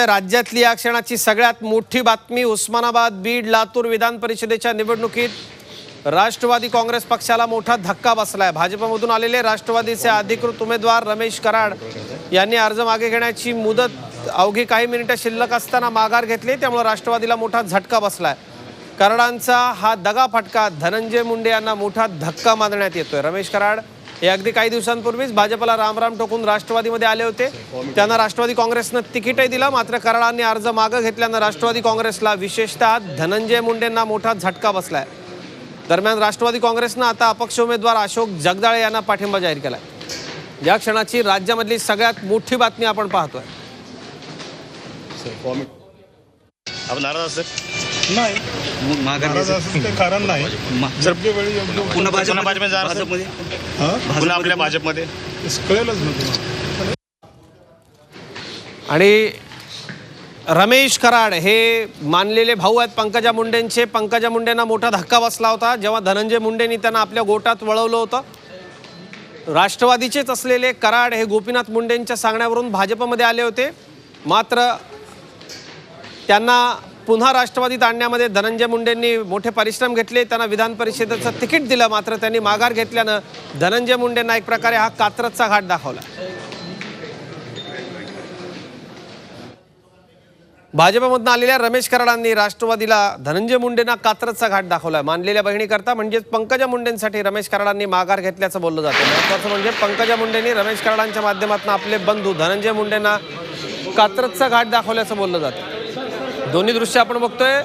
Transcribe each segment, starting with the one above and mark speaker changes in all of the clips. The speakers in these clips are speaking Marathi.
Speaker 1: राज्यातली या क्षणाची सगळ्यात मोठी बातमी उस्मानाबाद बीड लातूर विधान परिषदेच्या निवडणुकीत राष्ट्रवादी काँग्रेस पक्षाला मोठा धक्का बसलाय. भाजपमधून आलेले राष्ट्रवादीचे अधिकृत उमेदवार रमेश कराड यांनी अर्ज मागे घेण्याची मुदत अवघी काही मिनिटं शिल्लक असताना माघार घेतली त्यामुळे राष्ट्रवादीला मोठा झटका बसलाय. कराडांचा हा दगा फटका धनंजय मुंडे यांना मोठा धक्का मानण्यात येतोय. रमेश कराड हे अगदी काही दिवसांपूर्वीच भाजपला रामराम ठोकून राष्ट्रवादीमध्ये आले होते. त्यांना राष्ट्रवादी काँग्रेसनं तिकीटही दिलं मात्र कराडांनी अर्ज मागं घेतल्यानं राष्ट्रवादी काँग्रेसला विशेषतः धनंजय मुंडेंना मोठा झटका बसलाय. दरम्यान राष्ट्रवादी काँग्रेसनं आता अपक्ष उमेदवार अशोक जगदाळे यांना पाठिंबा जाहीर केलाय. या क्षणाची राज्यामधली सगळ्यात मोठी बातमी आपण पाहतोय.
Speaker 2: आपण नाराज असेल
Speaker 3: नाही. कारण नाही.
Speaker 4: मा-
Speaker 3: योग्य वेळी योग्य
Speaker 4: पुन्हा
Speaker 2: पुन्हा
Speaker 4: भाजपमध्ये
Speaker 2: भाजपमध्ये जाणार असेल?
Speaker 4: भाजपमध्ये
Speaker 3: हा?
Speaker 2: पुन्हा आपल्या भाजपमध्ये.
Speaker 3: कळेलच ना तुम्हाला.
Speaker 1: आणि रमेश कराड हे मानलेले भाऊ आहेत पंकजा मुंडेंचे. पंकजा मुंडेंना मोठा धक्का बसला होता. जेव्हा धनंजय मुंडेंनी त्यांना आपल्या गोटात वळवलं होतं राष्ट्रवादीचेच असलेले कराड हे गोपीनाथ मुंडेंच्या सांगण्यावरून भाजपमध्ये आले होते. मात्र त्यांना पुन्हा राष्ट्रवादीत आणण्यामध्ये धनंजय मुंडेंनी मोठे परिश्रम घेतले त्यांना विधान परिषदेचं तिकीट दिलं मात्र त्यांनी माघार घेतल्यानं धनंजय मुंडेंना एक प्रकारे हा कात्रजचा घाट दाखवला. भाजपमधून आलेल्या रमेश कराडांनी राष्ट्रवादीला धनंजय मुंडेंना कात्रजचा घाट दाखवलाय मानलेल्या बहिणीकरता म्हणजेच पंकजा मुंडेंसाठी रमेश कराडांनी माघार घेतल्याचं बोललं जातं. महत्वाचं म्हणजे पंकजा मुंडेंनी रमेश कराडांच्या माध्यमातून आपले बंधू धनंजय मुंडेंना कात्रतचा घाट दाखवल्याचं बोललं जातं. दोन्ही दृश्य आपण बघतोय.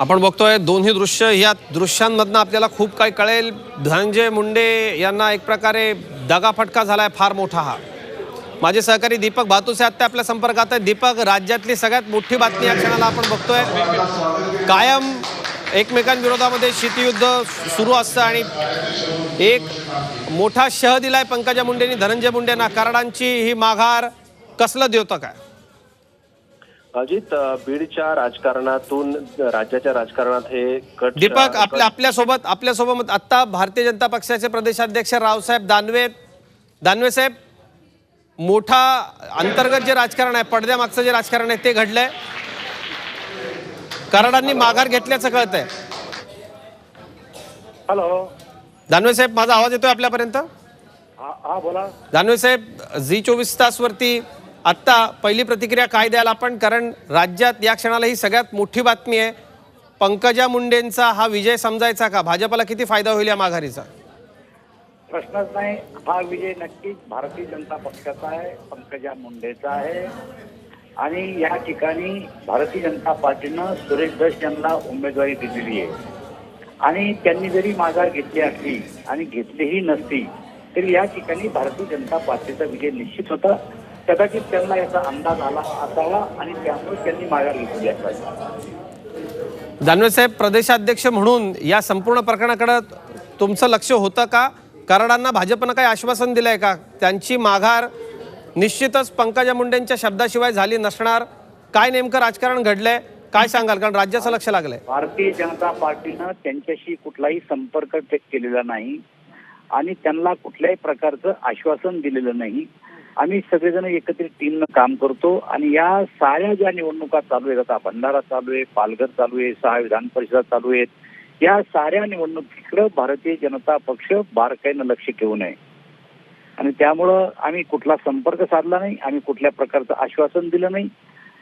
Speaker 1: आपण बघतोय दोन्ही दृश्य या दृश्यांमधनं आपल्याला खूप काही कळेल. धनंजय मुंडे यांना एक प्रकारे दगाफटका झालाय फार मोठा हा. माझे सहकारी दीपक भातुसे आत्ता आपल्या संपर्कात आहे दीपक राज्यातली सगळ्यात मोठी बातमी या क्षणाला आपण बघतोय. कायम एकमेकांविरोधामध्ये शीतयुद्ध सुरू असतं आणि एक मोठा शह दिलाय पंकजा मुंडेंनी धनंजय मुंडेंना. कराडांची ही माघार कसलं देवतं काय
Speaker 5: अजित बीडच्या राजकारणातून राज्याच्या राजकारणात हे कट
Speaker 1: दीपक आपल्या आपल्यासोबत आपल्यासोबत आत्ता भारतीय जनता पक्षाचे प्रदेशाध्यक्ष रावसाहेब दानवे दानवे साहेब मोठा अंतर्गत जे राजकारण आहे पडद्यामागचं जे राजकारण आहे ते घडलंय. कराडांनी माघार घेतल्याचं कळतंय.
Speaker 5: हॅलो
Speaker 1: दानवे साहेब माझा आवाज येतोय आपल्यापर्यंत?
Speaker 5: हा बोला.
Speaker 1: दानवे साहेब झी चोवीस तासवरती आत्ता पहिली प्रतिक्रिया काय द्याल आपण? कारण राज्यात या क्षणाला ही सगळ्यात मोठी बातमी आहे. पंकजा मुंडेंचा हा विजय समजायचा का? भाजपला किती फायदा होईल या माघारीचा?
Speaker 6: प्रश्नच नाही. हा विजय नक्कीच भारतीय जनता पक्षाचा आहे पंकजा मुंडेचा आहे. आणि या ठिकाणी भारतीय जनता पार्टीनं सुरेश दश यांना उमेदवारी दिलेली आहे. आणि त्यांनी जरी माघार घेतली असली आणि घेतलीही नसती तरी या ठिकाणी भारतीय जनता पार्टीचा विजय निश्चित होता. कदाचित त्यांना याचा अंदाज आला असावा आणि त्यामुळे त्यांनी माघार घेतली असावी
Speaker 1: दानवे साहेब प्रदेशाध्यक्ष म्हणून या संपूर्ण प्रकरणाकडे तुमचं लक्ष होतं का? कराडांना भाजपनं काही आश्वासन दिलंय का? त्यांची माघार निश्चितच पंकजा मुंडेंच्या शब्दाशिवाय झाली नसणार. काय नेमकं राजकारण घडलंय? काय सांगाल? कारण राज्याचं लक्ष लागलंय.
Speaker 6: भारतीय जनता पार्टीनं त्यांच्याशी कुठलाही संपर्क केलेला नाही आणि त्यांना कुठल्याही प्रकारचं आश्वासन दिलेलं नाही. आम्ही सगळेजण एकत्रित टीमनं काम करतो आणि या साऱ्या ज्या निवडणुका चालू आहेत आता भंडारा चालू आहे पालघर चालू आहे सहा विधान परिषदा चालू आहेत या साऱ्या निवडणुकीकडं भारतीय जनता पक्ष बारकाईनं लक्ष ठेवू नये. आणि त्यामुळं आम्ही कुठला संपर्क साधला नाही आम्ही कुठल्या प्रकारचं आश्वासन दिलं नाही.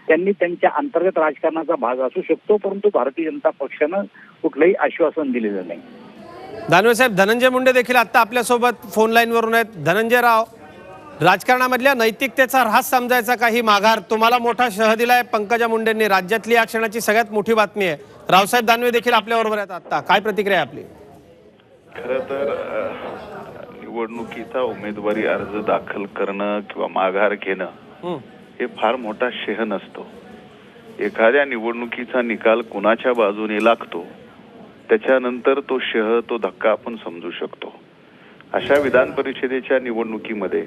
Speaker 6: त्यांनी त्यांच्या अंतर्गत राजकारणाचा भाग असू शकतो परंतु भारतीय जनता पक्षानं कुठलंही आश्वासन दिलेलं नाही.
Speaker 1: दानवे साहेब धनंजय मुंडे देखील आता आपल्यासोबत फोन लाईनवरून आहेत. धनंजय राव राजकारणामधल्या नैतिकतेचा ऱ्हास समजायचा काही माघार तुम्हाला मोठा शह दिलाय पंकजा मुंडेंनी. राज्यातली या क्षणाची सगळ्यात मोठी बातमी आहे. रावसाहेब दानवे देखील आपल्याबरोबर आहेत आता काय प्रतिक्रिया आहे आपली?
Speaker 7: खरं तर निवडणुकीचा उमेदवारी अर्ज दाखल करणं किंवा माघार घेणं
Speaker 1: हं.
Speaker 7: हे फार मोठा शेह नसतो. एखाद्या निवडणुकीचा निकाल कुणाच्या बाजूने लागतो त्याच्यानंतर तो शह तो धक्का आपण समजू शकतो. अशा विधान परिषदेच्या निवडणुकीमध्ये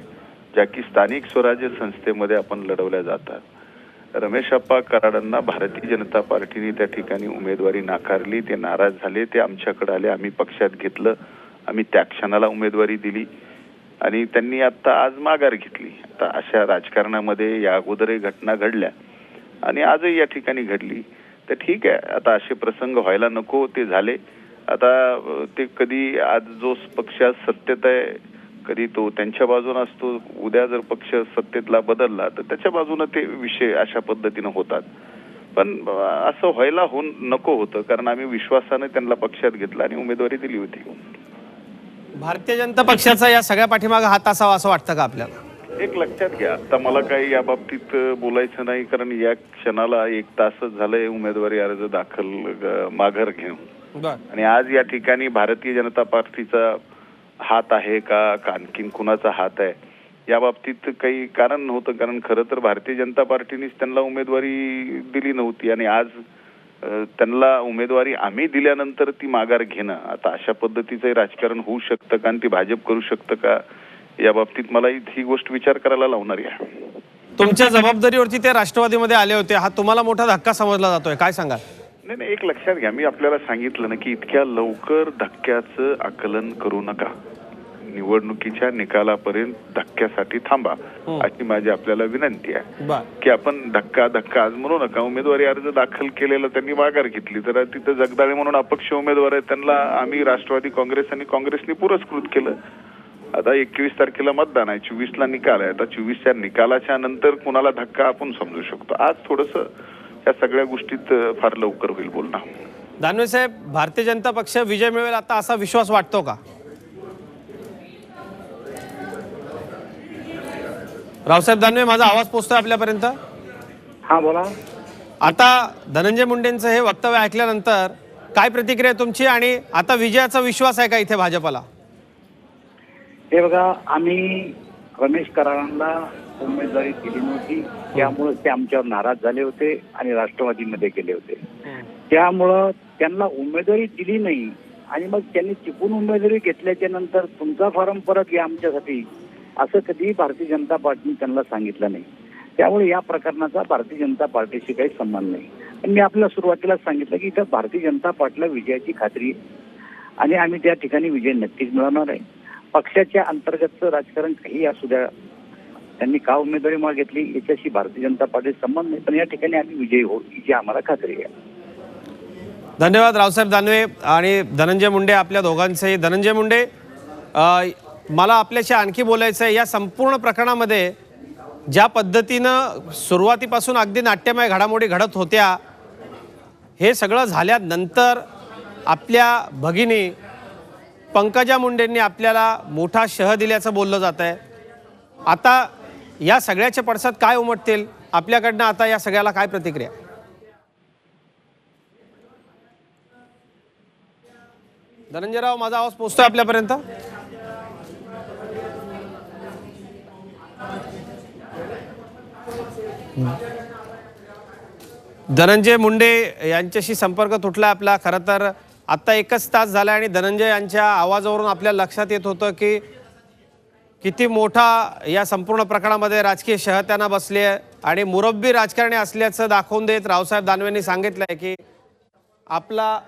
Speaker 7: ज्या की स्थानिक स्वराज्य संस्थेमध्ये आपण लढवल्या जातात. रमेश अप्पा कराडांना भारतीय जनता पार्टीने त्या ठिकाणी उमेदवारी नाकारली ते नाराज झाले ते आमच्याकडे आले आम्ही पक्षात घेतलं आम्ही त्या क्षणाला उमेदवारी दिली आणि त्यांनी आता आज माघार घेतली. आता अशा राजकारणामध्ये या अगोदरही घटना घडल्या आणि आजही या ठिकाणी घडली. तर ठीक आहे आता असे प्रसंग व्हायला नको ते झाले. आता ते कधी आज जो पक्ष आज सत्तेत आहे कधी तो त्यांच्या बाजूने असतो उद्या जर पक्ष सत्तेतला बदलला तर त्याच्या बाजूने ते विषय अशा पद्धतीनं होतात. पण असं व्हायला होऊन नको होतं कारण आम्ही विश्वासाने त्यांना पक्षात घेतलं आणि उमेदवारी दिली होती.
Speaker 1: भारतीय जनता पक्षाचा या सगळ्या पाठीमागे हात असावा असं वाटतं का आपल्याला?
Speaker 7: एक लक्षात घ्या. आता मला काही या बाबतीत बोलायचं नाही कारण या क्षणाला एक तासच झालंय उमेदवारी अर्ज दाखल माघार घेऊन. आणि आज या ठिकाणी भारतीय जनता पार्टीचा हात आहे का आणखीन कुणाचा हात आहे? या बाबतीत काही कारण नव्हतं कारण खरं तर भारतीय जनता पार्टीनेच त्यांना उमेदवारी दिली नव्हती आणि आज त्यांना उमेदवारी आम्ही दिल्यानंतर ती माघार घेणं आता अशा पद्धतीचं राजकारण होऊ शकतं का आणि ती भाजप करू शकतं का या बाबतीत मला ही ही गोष्ट विचार करायला लावणारी आहे.
Speaker 1: तुमच्या जबाबदारीवरती ते राष्ट्रवादीमध्ये आले होते. हा तुम्हाला मोठा धक्का समजला जातोय. काय सांगाल?
Speaker 7: नाही नाही एक लक्षात घ्या. मी आपल्याला सांगितलं ना की इतक्या लवकर धक्क्याचं आकलन करू नका. निवडणुकीच्या निकालापर्यंत धक्क्यासाठी थांबा अशी माझी आपल्याला विनंती आहे. की आपण धक्का धक्का आज म्हणू नका. उमेदवारी अर्ज दाखल केलेला त्यांनी माघार घेतली. तर तिथं जगदाळे म्हणून अपक्ष उमेदवार आहेत. त्यांना आम्ही राष्ट्रवादी काँग्रेस आणि काँग्रेसने पुरस्कृत केलं. आता एकवीस तारखेला मतदान आहे. चोवीस ला निकाल आहे. आता चोवीसच्या निकालाच्या नंतर कुणाला धक्का आपण समजू शकतो. आज थोडस या सगळ्या गोष्टीत फार लवकर होईल बोलणं.
Speaker 1: दानवे साहेब भारतीय जनता पक्ष विजय मिळवेल आता असा विश्वास वाटतो का? रावसाहेब दानवे माझा आवाज पोचतोय आपल्यापर्यंत?
Speaker 6: हा बोला.
Speaker 1: आता धनंजय मुंडेंचं हे वक्तव्य ऐकल्यानंतर काय प्रतिक्रिया तुमची आणि आता विजयाचा विश्वास आहे का इथे भाजपला?
Speaker 6: हे बघा आम्ही रमेश कराडांना उमेदवारी दिली नव्हती. त्यामुळे ते आमच्यावर नाराज झाले होते आणि राष्ट्रवादीमध्ये गेले होते. त्यामुळं त्यांना उमेदवारी दिली नाही. आणि मग त्यांनी चुकून उमेदवारी घेतल्याच्या नंतर तुमचा फॉर्म परत घ्या आमच्यासाठी असं कधी भारतीय जनता पार्टीने त्यांना सांगितलं नाही. त्यामुळे या प्रकरणाचा भारतीय जनता पार्टीशी काही संबंध नाही. पण मी आपल्याला सुरुवातीलाच सांगितलं की इथं भारतीय जनता पार्टीला विजयाची खात्री आहे. आणि आम्ही त्या ठिकाणी विजय नक्कीच मिळवणार आहे. पक्षाच्या अंतर्गतचं राजकारण काही असू द्या त्यांनी का उमेदवारी मागितली याच्याशी भारतीय जनता पार्टी संबंध नाही. पण या ठिकाणी आम्ही विजयी होऊ याची आम्हाला खात्री आहे.
Speaker 1: धन्यवाद रावसाहेब दानवे आणि धनंजय मुंडे आपल्या दोघांचेही. धनंजय मुंडे मला आपल्याशी आणखी बोलायचं आहे. या संपूर्ण प्रकरणामध्ये ज्या पद्धतीनं सुरुवातीपासून अगदी नाट्यमय घडामोडी घडत होत्या हे सगळं झाल्यानंतर आपल्या भगिनी पंकजा मुंडेंनी आपल्याला मोठा शह दिल्याचं बोललं जात आहे आता या सगळ्याचे पडसाद काय उमटतील? आपल्याकडनं आता या सगळ्याला काय प्रतिक्रिया? धनंजयराव माझा आवाज पोचतोय आपल्यापर्यंत? धनंजय मुंडे यांच्याशी संपर्क तुटला आपला. खरं तर आत्ता एकच तास झाला आणि धनंजय यांच्या आवाजावरून आपल्या लक्षात येत होतं की किती मोठा या संपूर्ण प्रकरणामध्ये राजकीय शह त्यांना बसली आहे आणि मुरब्बी राजकारणी असल्याचं दाखवून देत रावसाहेब दानवेंनी सांगितलं आहे की आपला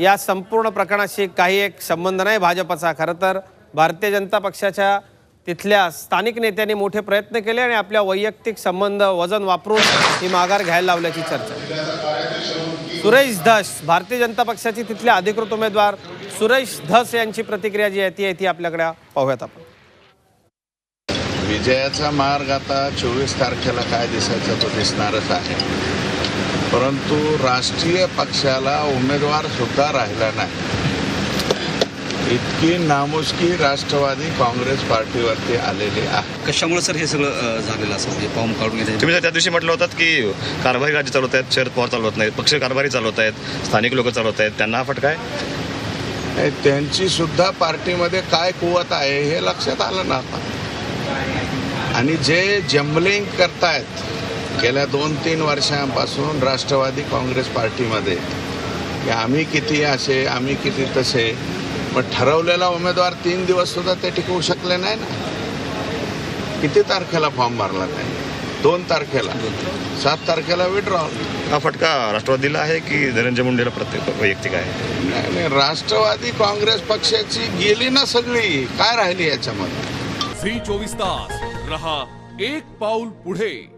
Speaker 1: या संपूर्ण प्रकरणाशी काही एक संबंध नाही भाजपचा. खरं तर भारतीय जनता पक्षाच्या तिथल्या स्थानिक नेत्यांनी मोठे प्रयत्न केले आणि आपल्या वैयक्तिक संबंध वजन वापरून ही माघार घ्यायला लावल्याची चर्चा. सुरेश धस भारतीय जनता पक्षाची तिथल्या अधिकृत उमेदवार सुरेश धस यांची प्रतिक्रिया जी आहे ती आहे ती आपल्याकडे पाहूयात आपण.
Speaker 4: विजयाचा मार्ग आता चोवीस तारखेला काय दिसायचा तो दिसणारच आहे. परंतु राष्ट्रीय पक्षाला उमेदवार सुद्धा राहिला नाही. इतकी नामुष्की राष्ट्रवादी काँग्रेस पार्टीवरती आलेली आहे.
Speaker 8: कशामुळे सर हे सगळं झालेलं असं म्हणजे फॉर्म काढून घेण्याचे
Speaker 2: तुम्ही त्या दिवशी म्हटलं होतात की कारभारी राज्य चालवत आहेत शरद पवार चालवत नाहीत पक्ष कारभारी चालवत आहेत स्थानिक लोक चालवत आहेत त्यांना हा फटका आहे?
Speaker 4: त्यांची सुद्धा पार्टीमध्ये काय कुवत आहे हे लक्षात आलं ना आता. आणि जे जम्बलिंग करतायत गेल्या दोन तीन वर्षांपासून राष्ट्रवादी काँग्रेस पार्टीमध्ये की आम्ही किती असे आम्ही किती तसे मग ठरवलेला उमेदवार तीन दिवस सुद्धा ते टिकवू शकले नाही ना? किती तारखेला फॉर्म भरला नाही दोन तारखेला. सात तारखेला विड्रॉल
Speaker 2: हा फटका राष्ट्रवादीला आहे की धनंजय मुंडेला प्रत्येक वैयक्तिक आहे?
Speaker 4: नाही नाही राष्ट्रवादी काँग्रेस पक्षाची गेली ना सगळी. काय राहिली याच्यामध्ये?
Speaker 9: झी चोवीस तास. रहा एक पाऊल पुढे.